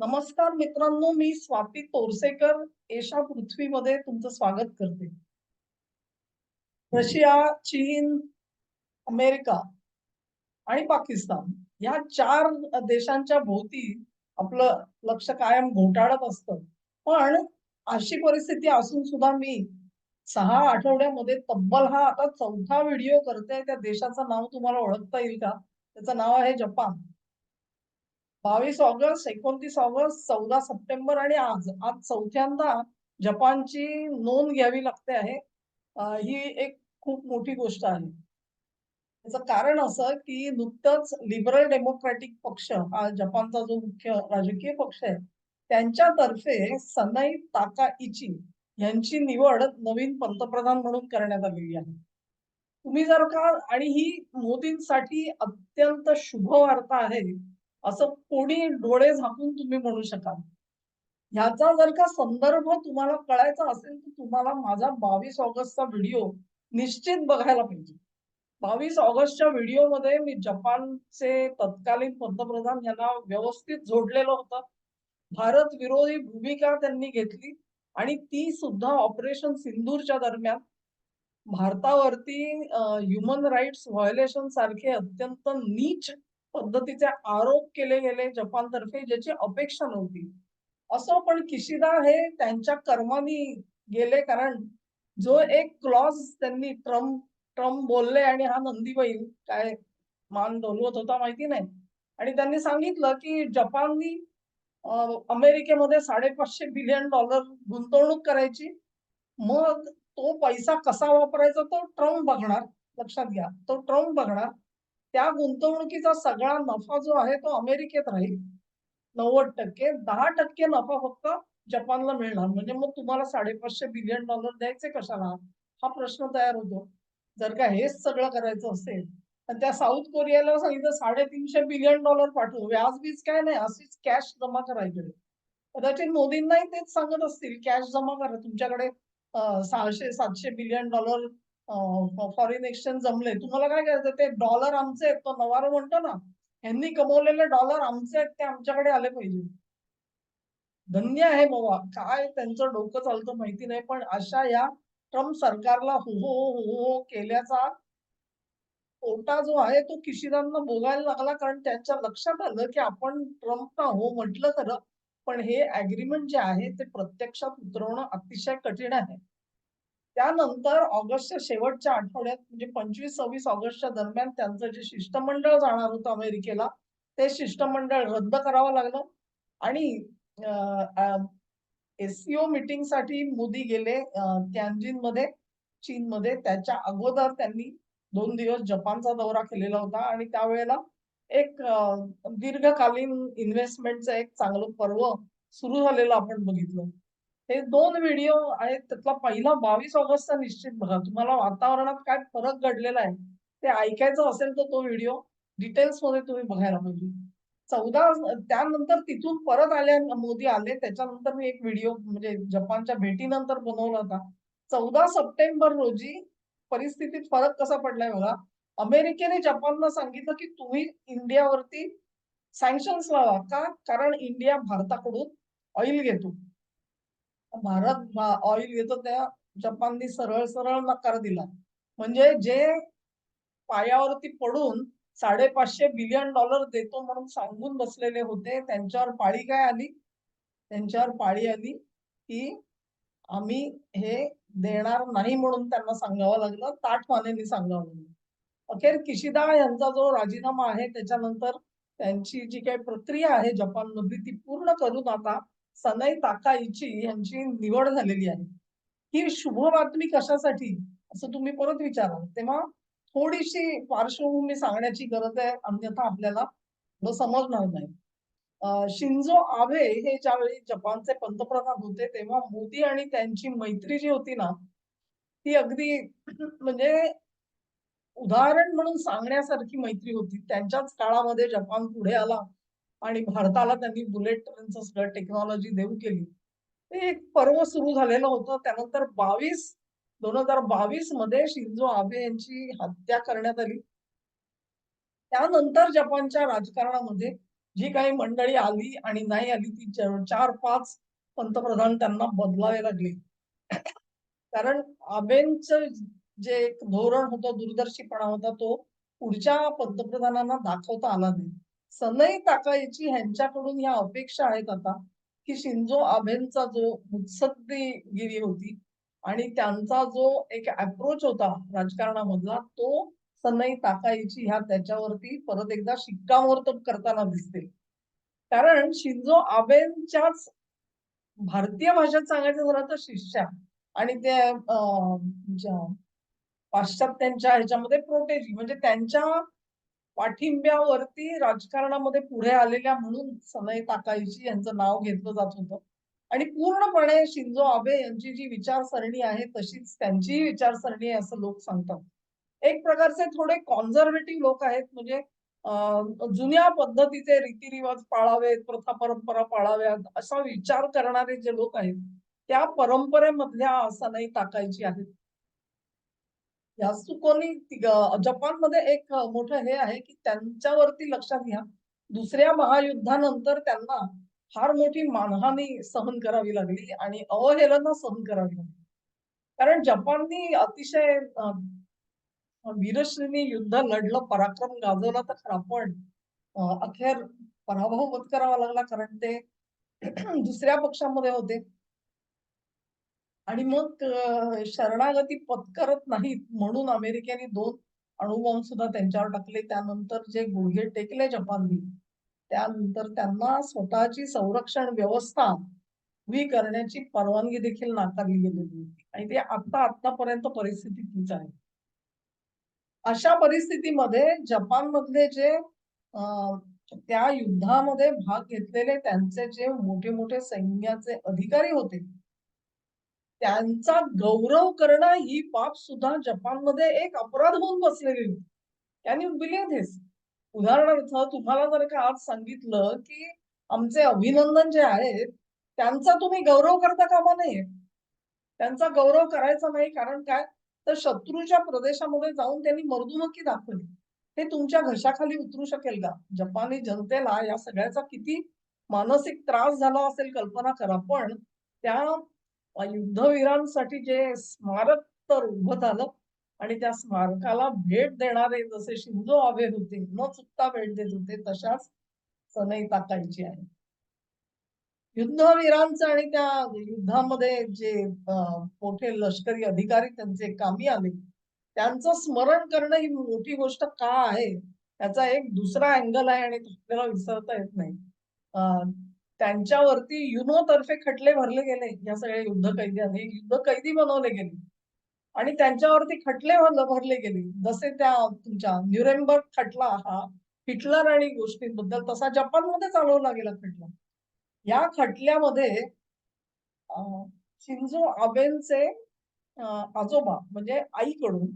नमस्कार मित्रांनो मी स्वाती तोरसेकर. एशा पृथ्वीमध्ये तुमचं स्वागत करते. रशिया चीन अमेरिका आणि पाकिस्तान या चार देशांच्या भोवती आपलं लक्ष कायम घोटाळत असतं. पण अशी परिस्थिती असून सुद्धा मी सहा आठवड्यामध्ये तब्बल हा आता चौथा व्हिडिओ करते. त्या देशाचं नाव तुम्हाला ओळखता येईल का? त्याचं नाव आहे जपान. बावीस ऑगस्ट एकोणतीस ऑगस्ट चौदा सप्टेंबर आणि आज. आज चौथ्यांदा जपानची नोंद घ्यावी लागते आहे. ही एक खूप मोठी गोष्ट आहे. त्याचं कारण असं की नुकतंच लिबरल डेमोक्रॅटिक पक्ष हा जपानचा जो मुख्य राजकीय पक्ष आहे त्यांच्यातर्फे सनई ताका इची यांची निवड नवीन पंतप्रधान म्हणून करण्यात आलेली आहे. तुम्ही जर का आणि ही मोदींसाठी अत्यंत शुभ वार्ता आहे असं कोणी डोळे झाकून तुम्ही म्हणू शकाल. ह्याचा जर का संदर्भ तुम्हाला कळायचा असेल तर तुम्हाला माझा बावीस ऑगस्टचा व्हिडिओ निश्चित बघायला पाहिजे. बावीस ऑगस्टच्या व्हिडिओमध्ये मी जपानचे तत्कालीन पंतप्रधान यांना व्यवस्थित जोडलेलं होतं. भारत विरोधी भूमिका त्यांनी घेतली आणि ती सुद्धा ऑपरेशन सिंधूरच्या दरम्यान. भारतावरती ह्युमन राईट्स व्हायोलेशन सारखे अत्यंत नीच पद्धतीचे आरोप केले गेले जपानतर्फे ज्याची अपेक्षा नव्हती. असं पण किशिदा हे त्यांच्या कर्मानी गेले कारण जो एक क्लॉज त्यांनी ट्रम्प ट्रम्प बोलले आणि हा नंदी बैल काय मान डोलवत होता माहिती नाही. आणि त्यांनी सांगितलं की जपाननी अमेरिकेमध्ये साडेपाचशे बिलियन डॉलर गुंतवणूक करायची. मग तो पैसा कसा वापरायचा तो ट्रम्प बघणार. लक्षात घ्या तो ट्रम्प बघणार. त्या गुंतवणुकीचा सगळा नफा जो आहे तो अमेरिकेत राहील. नव्वद टक्के दहा टक्के नफा फक्त जपानला मिळणार. म्हणजे मग तुम्हाला साडेपाचशे बिलियन डॉलर द्यायचे कशाला? हा प्रश्न तयार होतो. जर का हेच सगळं करायचं असेल तर त्या साऊथ कोरियाला सांगितलं साडेतीनशे बिलियन डॉलर पाठवू. व्याज बीज काय नाही अशीच कॅश जमा करायची कदाचित मोदींनाही तेच सांगत असतील कॅश जमा करा. तुमच्याकडे सहाशे सातशे बिलियन डॉलर फॉरेन एक्सचेंज जमले. तुम्हाला काय करायचं ते डॉलर आमचे आहेत. तो नवारो म्हणतो ना यांनी कमवलेले डॉलर आमचे आहेत ते आमच्याकडे आले पाहिजे. धन्य आहे बाबा. काय त्यांचं डोकं चालतं माहिती नाही पण अशा या ट्रम्प सरकारला हो हो हो हो, हो केल्याचा तोटा जो आहे तो किशिदांना भोगायला लागला. कारण त्यांच्या लक्षात आलं की आपण ट्रम्पना हो म्हटलं खरं पण हे अग्रीमेंट जे आहे ते प्रत्यक्षात उतरवणं अतिशय कठीण आहे. त्यानंतर ऑगस्टच्या शेवटच्या आठवड्यात म्हणजे पंचवीस सव्वीस ऑगस्टच्या दरम्यान त्यांचं जे शिष्टमंडळ जाणार होतं अमेरिकेला ते शिष्टमंडळ रद्द करावं लागलं. आणि एससीओ मीटिंगसाठी मोदी गेले कॅन्जिनमध्ये चीनमध्ये. त्याच्या अगोदर त्यांनी दोन दिवस जपानचा दौरा केलेला होता आणि त्यावेळेला एक दीर्घकालीन इन्व्हेस्टमेंटचं एक चांगलं पर्व सुरू झालेलं आपण बघितलं. हे दोन व्हिडिओ आहेत त्यातला पहिला बावीस ऑगस्टचा निश्चित बघा. तुम्हाला वातावरणात काय फरक घडलेला आहे ते ऐकायचं असेल तर तो व्हिडिओ डिटेल्समध्ये तुम्ही बघायला पाहिजे. चौदा त्यानंतर तिथून परत आल्या मोदी आले त्याच्यानंतर मी एक व्हिडिओ म्हणजे जपानच्या भेटीनंतर बनवला होता. चौदा सप्टेंबर रोजी परिस्थितीत फरक कसा पडलाय बघा. अमेरिकेने जपानला सांगितलं की तुम्ही इंडियावरती सँक्शन्स लावा का? कारण इंडिया भारताकडून ऑइल घेतो. भारत ऑइल येतो त्या जपाननी सरळ सरळ नकार दिला. म्हणजे जे पायावरती पडून साडेपाचशे बिलियन डॉलर देतो म्हणून सांगून बसलेले होते त्यांच्यावर पाळी काय आली? त्यांच्यावर पाळी आली की आम्ही हे देणार नाही म्हणून त्यांना सांगावं लागलं ताठ सांगावं लागलं. अखेर किशिदा यांचा जो राजीनामा आहे त्याच्यानंतर त्यांची जी काही प्रक्रिया आहे जपानमधली ती पूर्ण करून आता सनई ताकाईची यांची निवड झालेली आहे. ही शुभ बातमी कशासाठी? असं तुम्ही परत विचाराल. तेव्हा थोडीशी पार्श्वभूमी सांगण्याची गरज आहे अन्यथा आपल्याला समजणार नाही. शिंजो आबे हे ज्यावेळी जपानचे पंतप्रधान होते तेव्हा मोदी आणि त्यांची मैत्री जी होती ना ती अगदी म्हणजे उदाहरण म्हणून सांगण्यासारखी मैत्री होती. त्यांच्याच काळामध्ये जपान पुढे आला. आणि भारताला त्यांनी बुलेट ट्रेनचं सगळं टेक्नॉलॉजी देऊ केली. ते एक पर्व सुरू झालेलं होतं. त्यानंतर बावीस दोन हजार बावीसमध्ये शिंजो आबे यांची हत्या करण्यात आली. त्यानंतर जपानच्या राजकारणामध्ये जी काही मंडळी आली आणि नाही आली ती चार पाच पंतप्रधान त्यांना बदलावे लागले. कारण आबेंच जे एक धोरण होतं दूरदर्शीपणा होता तो पुढच्या पंतप्रधानांना दाखवता आला नाही. सनई ताकाईची ह्यांच्याकडून ह्या अपेक्षा आहेत आता की शिंजो आबेंचा जो मुत्सद्दीगिरी होती आणि त्यांचा जो एक अप्रोच होता राजकारणामधला तो सनई ताकाईची ह्या त्याच्यावरती परत एकदा शिक्कामोर्तब करताना दिसते. कारण शिंजो आबेंच्याच भारतीय भाषेत सांगायचं झालं तर शिष्या आणि ते पाश्चात्यांच्या ह्याच्यामध्ये प्रोटेजी म्हणजे त्यांच्या पाठिंब्यावरती राजकारणामध्ये पुढे आलेल्या म्हणून सनई ताकाईची यांचं नाव घेतलं जात होतं. आणि पूर्णपणे शिंजो आबे यांची जी विचारसरणी आहे तशीच त्यांचीही विचारसरणी आहे असं लोक सांगतात. एक प्रकारचे थोडे कॉन्झर्वेटिव्ह लोक आहेत म्हणजे जुन्या पद्धतीचे रीतिरिवाज पाळावेत प्रथा परंपरा पाळाव्यात असा विचार करणारे जे लोक आहेत त्या परंपरेमधल्या सनई ताकायची आहेत. यासुकोनी जपानमध्ये एक मोठं हे आहे की त्यांच्यावरती लक्षात घ्या दुसऱ्या महायुद्धानंतर त्यांना फार मोठी मानहानी सहन करावी लागली आणि अवहेलना सहन करावी लागली. कारण जपाननी अतिशय वीरश्रीनी युद्ध लढलं पराक्रम गाजवला तर खरा पण अखेर पराभव पत्करावा लागला कारण ते दुसऱ्या पक्षामध्ये होते. आणि मग शरणागती पत्करत नाहीत म्हणून अमेरिकेने दोन अणुबॉम्ब सुद्धा त्यांच्यावर टाकले. त्यानंतर जे गुडघे टेकले जपाननी त्यानंतर त्यांना स्वतःची संरक्षण व्यवस्था उभी करण्याची परवानगी देखील नाकारली गेलेली होती. आणि ते आता आतापर्यंत परिस्थिती तीच आहे. अशा परिस्थितीमध्ये जपान मधले जे त्या युद्धामध्ये भाग घेतलेले त्यांचे जे मोठे मोठे सैन्याचे अधिकारी होते त्यांचा गौरव करणं ही बाब सुद्धा जपानमध्ये एक अपराध होऊन बसलेली होती. त्यांनी यू बिलीव्ह उदाहरणार्थ तुम्हाला जर का आज सांगितलं की आमचे अभिनंदन जे आहेत त्यांचा तुम्ही गौरव करता कामा नये. त्यांचा गौरव करायचा नाही कारण काय? तर शत्रूच्या प्रदेशामध्ये जाऊन त्यांनी मर्दुमकी दाखवली. हे तुमच्या घशाखाली उतरू शकेल का? जपानी जनतेला या सगळ्याचा किती मानसिक त्रास झाला असेल कल्पना करा. पण त्या युद्धवीरांसाठी जे स्मारक तर उभं झालं आणि त्या स्मारकाला भेट देणारे जसे शिंदो आभे होते न चुकता भेट देत होते तशाच सनई ताकायची आहे. युद्धवीरांचं आणि त्या युद्धामध्ये जे मोठे लष्करी अधिकारी त्यांचे कामी आले त्यांचं स्मरण करणं ही मोठी गोष्ट का आहे त्याचा एक दुसरा अँगल आहे आणि आपल्याला विसरता येत नाही. त्यांच्यावरती युनो तर्फे खटले भरले गेले या सगळ्या युद्ध कैद्यांनी युद्ध कैदी बनवले गेले. आणि त्यांच्यावरती खटले भरले गेले. जसे त्या तुमच्या न्युरेनबर्ग खटला हा हिटलर आणि गोष्टींबद्दल तसा जपानमध्ये चालवला गेला खटला. या खटल्यामध्ये शिंजो आबेंचे आजोबा म्हणजे आईकडून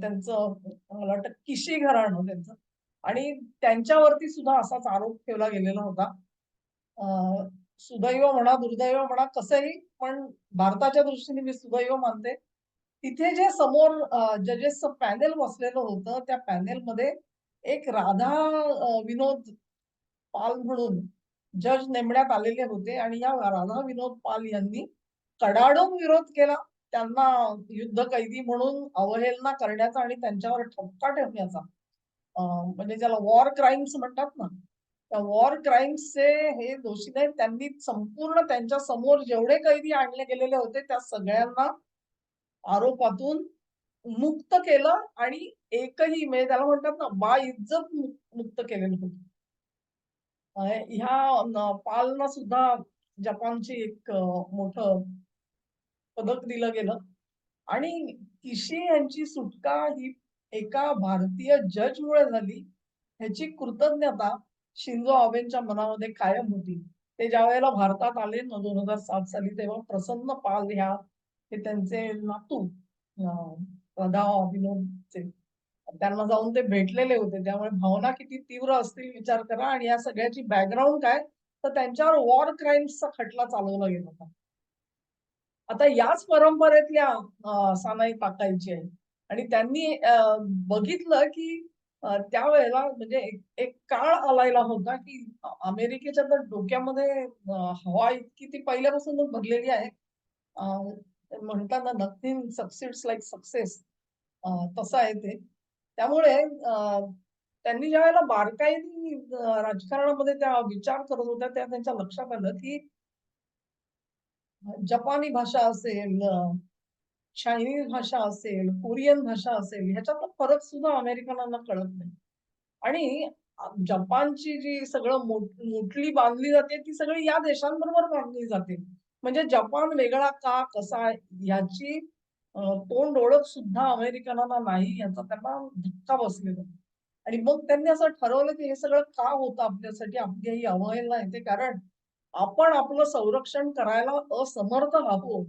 त्यांचं मला वाटतं किशी घराणं त्यांचं. आणि त्यांच्यावरती सुद्धा असाच आरोप ठेवला गेलेला होता. सुदैव म्हणा दुर्दैव म्हणा कसंही पण भारताच्या दृष्टीने मी सुदैव मानते. तिथे जे समोर जजेसचं पॅनेल बसलेलं होतं त्या पॅनेलमध्ये एक राधा विनोद पाल म्हणून जज नेमण्यात आलेले होते आणि या राधा विनोद पाल यांनी कडाडून विरोध केला. त्यांना युद्ध कैदी म्हणून अवहेलना करण्याचा आणि त्यांच्यावर ठपका ठेवण्याचा. म्हणजे ज्याला वॉर क्राईम्स म्हणतात ना वॉर क्राईम्सचे हे दोषी नाही त्यांनी संपूर्ण त्यांच्यासमोर जेवढे कैदी आणले गेलेले होते त्या सगळ्यांना आरोपातून मुक्त केलं आणि एकही म्हणजे त्याला म्हणतात ना बा इज्जत मुक्त केलेलं होत. ह्या पालना सुद्धा जपानची एक मोठ पदक दिलं गेलं. आणि किशी यांची सुटका ही एका भारतीय जज मुळे झाली ह्याची कृतज्ञता शिंजो आबेंच्या मनामध्ये कायम होती. ते ज्या वेळेला भारतात आले ना दोन हजार सात साली तेव्हा प्रसन्न पाल ह्या हे त्यांचे नातू प्रदा विनोदचे त्यांना जाऊन ते भेटलेले होते. त्यामुळे भावना किती तीव्र असतील विचार करा. आणि या सगळ्याची बॅकग्राऊंड काय? तर त्यांच्यावर वॉर क्राईम्सचा खटला चालवला गेला होता. आता याच परंपरेतल्या सानाई पाकायची आहे आणि त्यांनी बघितलं की त्यावेळेला म्हणजे एक एक काळ आलायला होता, की अमेरिकेच्या तर डोक्यामध्ये हवा इतकी ती पहिल्यापासूनच भरलेली आहे. म्हणताना म्हणतात ना, नथिंग सक्सीड्स लाईक सक्सेस तसं आहे ते. त्यामुळे त्यांनी ज्या वेळेला बारकाईनी राजकारणामध्ये त्या विचार करत होत्या, त्या त्यांच्या लक्षात आलं, की जपानी भाषा असेल, चायनीज भाषा असेल, कोरियन भाषा असेल, ह्याच्यातला फरक सुद्धा अमेरिकनांना कळत नाही. आणि जपानची जी सगळं मोठली बांधली जाते, ती सगळी या देशांबरोबर बांधली जाते. म्हणजे जपान वेगळा का, कसा याची तोंड ओळख सुद्धा अमेरिकनांना नाही, याचा त्यांना धक्का बसलेला आणि मग त्यांनी असं ठरवलं, की हे सगळं का होतं आपल्यासाठी, आपली ही अवहेलना येते, कारण आपण आपलं संरक्षण करायला असमर्थ आहोत.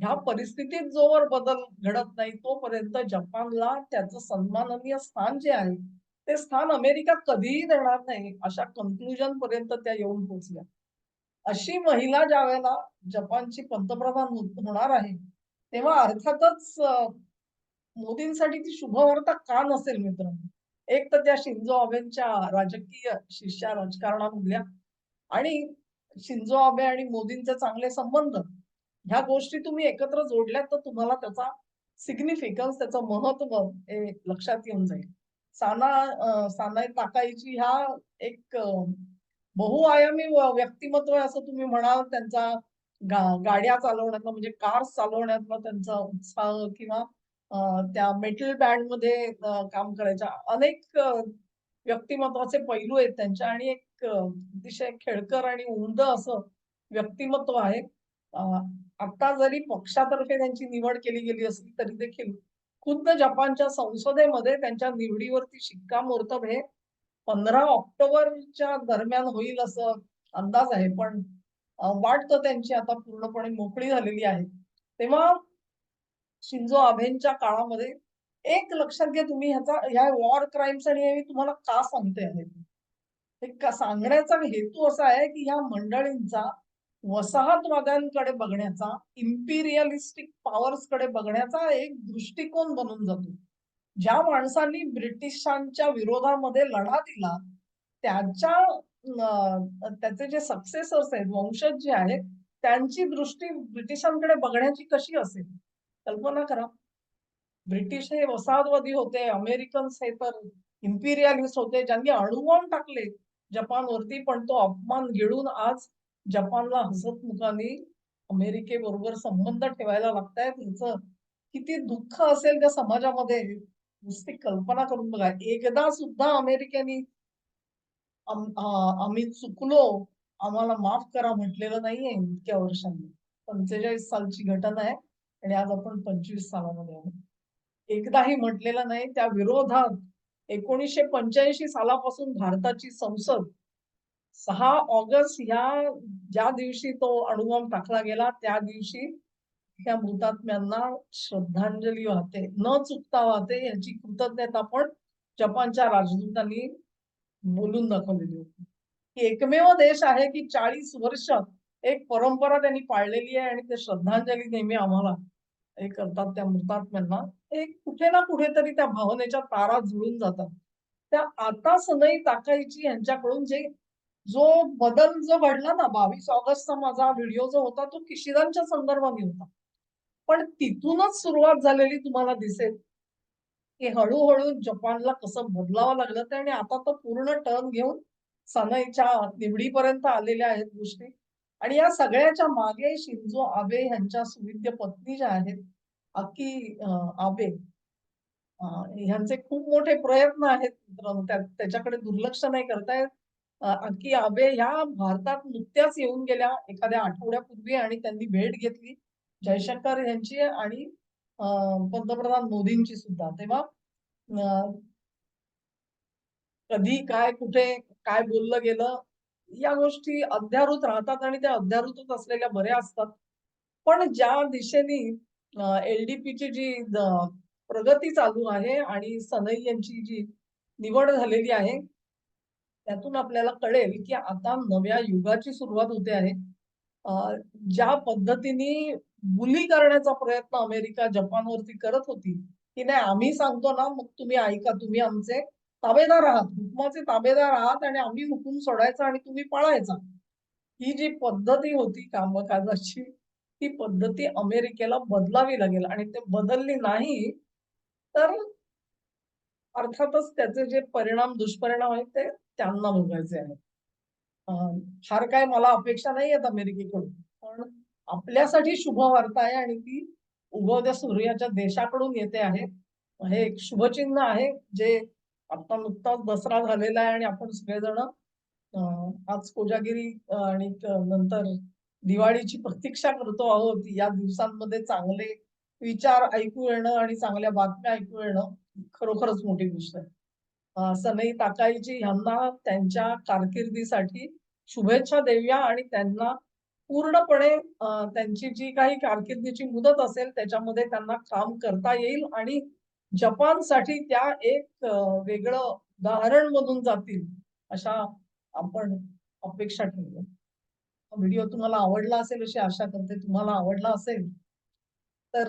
ह्या परिस्थितीत जोवर बदल घडत नाही, तोपर्यंत जपानला त्याचं सन्माननीय स्थान जे आहे, ते स्थान अमेरिका कधीही देणार नाही, अशा कन्क्लुजन पर्यंत त्या येऊन पोहोचल्या. अशी महिला ज्या वेळेला जपानची पंतप्रधान हो-, होणार आहे, तेव्हा अर्थातच मोदींसाठी ती शुभवार्ता का नसेल मित्रांनो? एक तर त्या शिंजो आबेंच्या राजकीय शिष्या राजकारणामधल्या आणि शिंजो आबे आणि मोदींचे चांगले संबंध. ह्या गोष्टी तुम्ही एकत्र जोडल्यात तर तुम्हाला त्याचा सिग्निफिकन्स, त्याचं महत्त्व हे लक्षात येऊन जाईल. साना साना ताकाईची ह्या एक बहुआयामी व्यक्तिमत्व आहे असं तुम्ही म्हणाल. त्यांचा गा गाड्या चालवण्यातला म्हणजे कार्स चालवण्यातला त्यांचा उत्साह किंवा त्या मेटल बँडमध्ये काम करायच्या अनेक व्यक्तिमत्वाचे पैलू आहेत त्यांच्या आणि एक अतिशय खेळकर आणि उंद असं व्यक्तिमत्व आहे. आता जरी पक्षातर्फे त्यांची निवड केली गेली असली तरी देखील खुद्द जपानच्या संसदेमध्ये त्यांच्या निवडीवरती शिक्कामोर्तब हे 15 ऑक्टोबरच्या दरम्यान होईल असं अंदाज आहे. पण वाटतं वाट तर त्यांची आता पूर्णपणे मोकळी झालेली आहे. तेव्हा शिंजो आभेंच्या काळामध्ये एक लक्षात घ्या तुम्ही ह्याचा ह्या वॉर क्राईम्स आणि हे मी तुम्हाला का सांगते आहे. हे का सांगण्याचा हेतू असा आहे, की ह्या मंडळींचा वसाहतवाद्यांकडे बघण्याचा, इम्पिरियलिस्टिक पॉवर्सकडे बघण्याचा एक दृष्टिकोन बनून जातो. ज्या माणसांनी ब्रिटिशांच्या विरोधामध्ये लढा दिला, त्याच्या त्याचे जे सक्सेसर्स आहेत, वंशज जे आहेत, त्यांची दृष्टी ब्रिटिशांकडे बघण्याची कशी असेल? कल्पना करा. ब्रिटिश हे वसाहतवादी होते. अमेरिकन्स हे तर इम्पिरियलिस्ट होते, ज्यांनी अणुबॉम्ब टाकले जपानवरती. पण तो अपमान गिळून आज जपानला हसतमुखाने अमेरिकेबरोबर संबंध ठेवायला लागतायत. ह्याचं किती दुःख असेल त्या समाजामध्ये, नुसती कल्पना करून बघा. एकदा सुद्धा अमेरिकेने आम्ही चुकलो, आम्हाला माफ करा म्हटलेलं नाहीये इतक्या वर्षांनी. 45 सालची घटना आहे आणि आज आपण 25 सालामध्ये आहोत. एकदाही म्हटलेलं नाही. त्या विरोधात 1985 सालापासून भारताची संसद सहा ऑगस्ट ह्या ज्या दिवशी तो अणुबॉम्ब टाकला गेला, त्या दिवशी ह्या मृतात्म्यांना श्रद्धांजली वाहते. न चुकता वाहते याची कृतज्ञता पण जपानच्या राजदूतांनी बोलून दाखवलेली होती. की एकमेव देश आहे, की 40 वर्ष एक परंपरा त्यांनी पाळलेली आहे आणि ते श्रद्धांजली नेहमी आम्हाला हे करतात त्या मृतात्म्यांना एक कुठे ना कुठेतरी त्या भावनेच्या तारा जुळून जातात. त्या आता सनई ताकायची यांच्याकडून जे जो बदल जो घडला ना 22 ऑगस्टचा माझा व्हिडिओ जो होता तो किशिदांच्या संदर्भाने होता. पण तिथूनच सुरुवात झालेली तुम्हाला दिसेल. की हळूहळू जपानला कसं बदलावं लागलं ते आणि आता तर पूर्ण टर्न घेऊन सनईच्या निवडीपर्यंत आलेल्या आहेत गोष्टी. आणि या सगळ्याच्या मागे शिंजो आबे ह्यांच्या सुविद्य पत्नी ज्या आहेत, अक्की आबे ह्यांचे खूप मोठे प्रयत्न आहेत त्याच्याकडे दुर्लक्ष नाही करता की अबे आबे ह्या भारतात नुकत्याच येऊन गेल्या एखाद्या आठवड्यापूर्वी आणि त्यांनी भेट घेतली जयशंकर यांची आणि पंतप्रधान मोदींची सुद्धा. तेव्हा कधी, काय, कुठे, काय बोललं गेलं, या गोष्टी अध्यारूत राहतात आणि त्या अध्यारूतच असलेल्या बऱ्या असतात. पण ज्या दिशेने अ, एल-डी-पीची जी प्रगती चालू आहे आणि सनई यांची जी निवड झालेली आहे, त्यातून आपल्याला कळेल, की आता नव्या युगाची सुरुवात होते आहे. ज्या पद्धतीने बुली करण्याचा प्रयत्न अमेरिका जपानवरती करत होती, की नाही आम्ही सांगतो ना, मग तुम्ही ऐका, तुम्ही आमचे ताबेदार आहात हुकमाचे ताबेदार आहात आणि आम्ही हुकूम सोडायचा आणि तुम्ही पळायचा ही जी पद्धती होती कामकाजाची ती पद्धती अमेरिकेला बदलावी लागेल आणि ते बदलली नाही तर अर्थातच त्याचे जे परिणाम दुष्परिणाम आहेत ते त्यांना भोगायचे आहेत. फार काय मला अपेक्षा नाही आहेत अमेरिकेकडून पण आपल्यासाठी शुभ वार्ता आहे आणि ती उगवत्या सूर्याच्या देशाकडून येते आहे. हे एक शुभचिन्ह आहे जे आता नुकताच दसरा झालेला आहे आणि आपण सगळेजण आज कोजागिरी आणि नंतर दिवाळीची प्रतीक्षा करतो आहोत. या दिवसांमध्ये चांगले विचार ऐकू येणं आणि चांगल्या बातम्या ऐकू येणं खरोखरच मोठी गोष्ट आहे. सनई ताकाईजी यांना त्यांच्या कारकिर्दीसाठी शुभेच्छा देऊया आणि त्यांना पूर्णपणे त्यांची जी काही कारकिर्दीची मुदत असेल त्याच्यामध्ये त्यांना काम करता येईल आणि जपानसाठी त्या एक वेगळं उदाहरण म्हणून जातील अशा आपण अपेक्षा ठेवूया. व्हिडिओ तुम्हाला आवडला असेल अशी आशा करते. तुम्हाला आवडला असेल तर